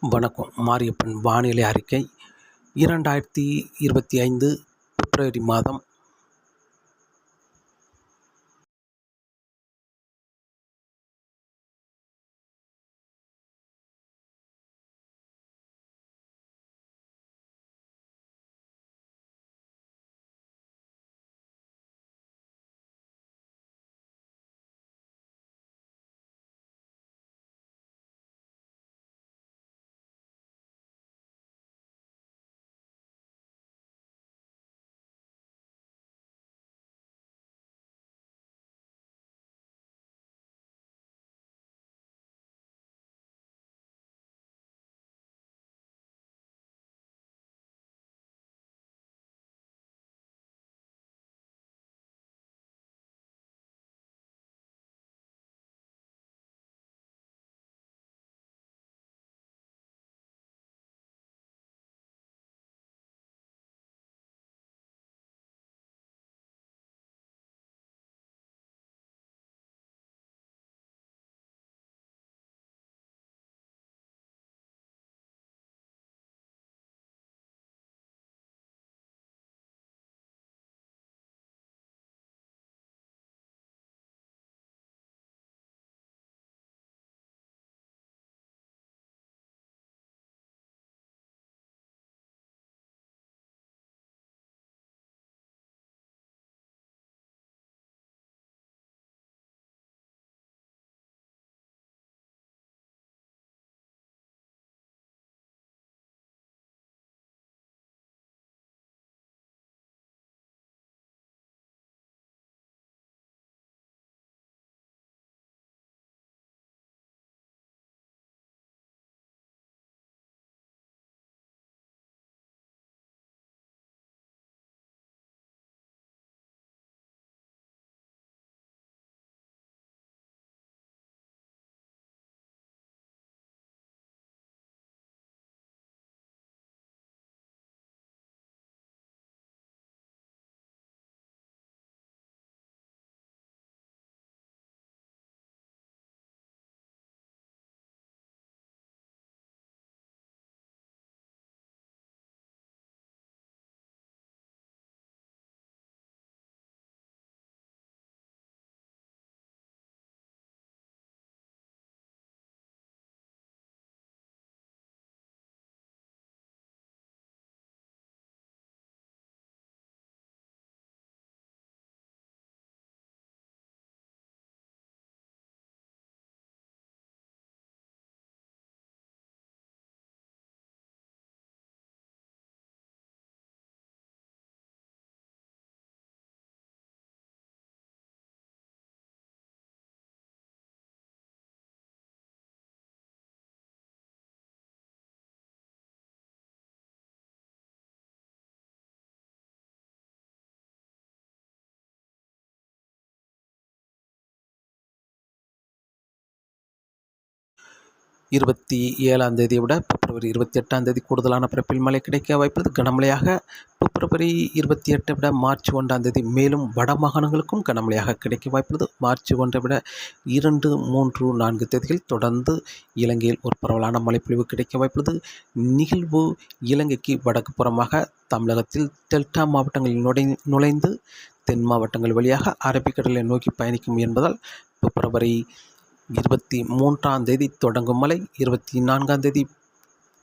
வணக்கம். மாரியப்பன் வானிலை அறிக்கை. இரண்டாயிரத்தி இருபத்தி ஐந்து பிப்ரவரி மாதம் இருபத்தி ஏழாம் தேதியை விட பிப்ரவரி இருபத்தி எட்டாம் தேதி கூடுதலான பிறப்பில் மழை கிடைக்க வாய்ப்புள்ளது கனமழையாக. பிப்ரவரி இருபத்தி எட்டை விட மார்ச் ஒன்றாம் தேதி மேலும் வட மாகாணங்களுக்கும் கனமழையாக கிடைக்க வாய்ப்புள்ளது. மார்ச் ஒன்றை விட இரண்டு மூன்று நான்கு தேதிகள் தொடர்ந்து இலங்கையில் ஒரு பரவலான மழைப்பொழிவு கிடைக்க வாய்ப்புள்ளது. நிகழ்வு இலங்கைக்கு வடக்கு புறமாக தமிழகத்தில் டெல்டா மாவட்டங்களில் நுழை நுழைந்து தென் மாவட்டங்கள் வழியாக அரபிக்கடலை நோக்கி பயணிக்கும் என்பதால் பிப்ரவரி இருபத்தி மூன்றாம் தேதி தொடங்கும் மழை இருபத்தி நான்காம் தேதி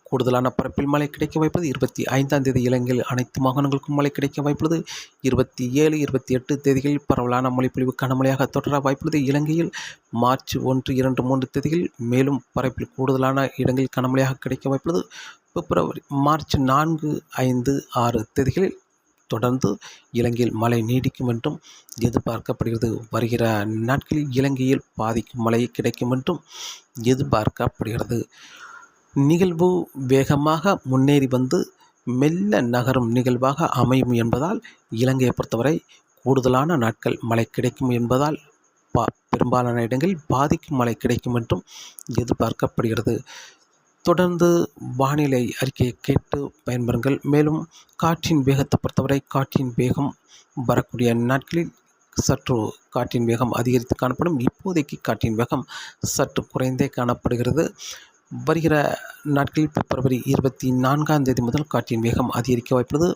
கூடுதலான பரப்பில் மழை கிடைக்க வாய்ப்பது இருபத்தி ஐந்தாம் தேதி இலங்கையில் அனைத்து மாகாணங்களுக்கும் மழை கிடைக்க வாய்ப்புள்ளது. இருபத்தி ஏழு இருபத்தி எட்டு தேதிகளில் பரவலான மழைப்பொழிவு கனமழையாக தொடர வாய்ப்புள்ளது. இலங்கையில் மார்ச் ஒன்று இரண்டு மூன்று தேதிகளில் மேலும் பரப்பில் கூடுதலான இடங்களில் கனமழையாக கிடைக்க வாய்ப்புள்ளது. பிப்ரவரி மார்ச் நான்கு ஐந்து ஆறு தேதிகளில் தொடர்ந்து இலங்கையில் மழை நீடிக்கும் என்றும் எதிர்பார்க்கப்படுகிறது. வருகிற நாட்களில் இலங்கையில் பாதிக்கும் மழை கிடைக்கும் என்றும் எதிர்பார்க்கப்படுகிறது. நிகழ்வு வேகமாக முன்னேறி வந்து மெல்ல நகரும் நிகழ்வாக அமையும் என்பதால் இலங்கையை பொறுத்தவரை கூடுதலான நாட்கள் மழை கிடைக்கும் என்பதால் பா பெரும்பாலான இடங்களில் பாதிக்கும் மழை கிடைக்கும் என்றும் எதிர்பார்க்கப்படுகிறது. தொடர்ந்து வானிலை அறிக்கையை கேட்டு பயன்பெறுங்கள். மேலும் காற்றின் வேகத்தை பொறுத்தவரை காற்றின் வேகம் வரக்கூடிய நாட்களில் சற்று காற்றின் வேகம் அதிகரித்து காணப்படும். இப்போதைக்கு காற்றின் வேகம் சற்று குறைந்தே காணப்படுகிறது. வருகிற நாட்களில் பிப்ரவரி இருபத்தி நான்காம் தேதி முதல் காற்றின் வேகம் அதிகரிக்க வாய்ப்புள்ளது.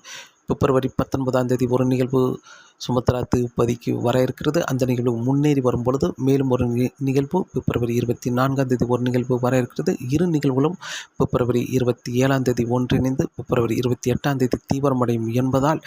பிப்ரவரி பத்தொன்பதாம் தேதி ஒரு நிகழ்வு சுமத்ரா திருப்பதிக்கு வர இருக்கிறது. அந்த நிகழ்வு முன்னேறி வரும் பொழுது மேலும் ஒரு நி- நிகழ்வு பிப்ரவரி இருபத்தி நான்காம் தேதி ஒரு நிகழ்வு வர இருக்கிறது. இரு நிகழ்வுகளும் பிப்ரவரி இருபத்தி ஏழாம் தேதி ஒன்றிணைந்து பிப்ரவரி இருபத்தி எட்டாம் தேதி தீவிரமடையும் என்பதால்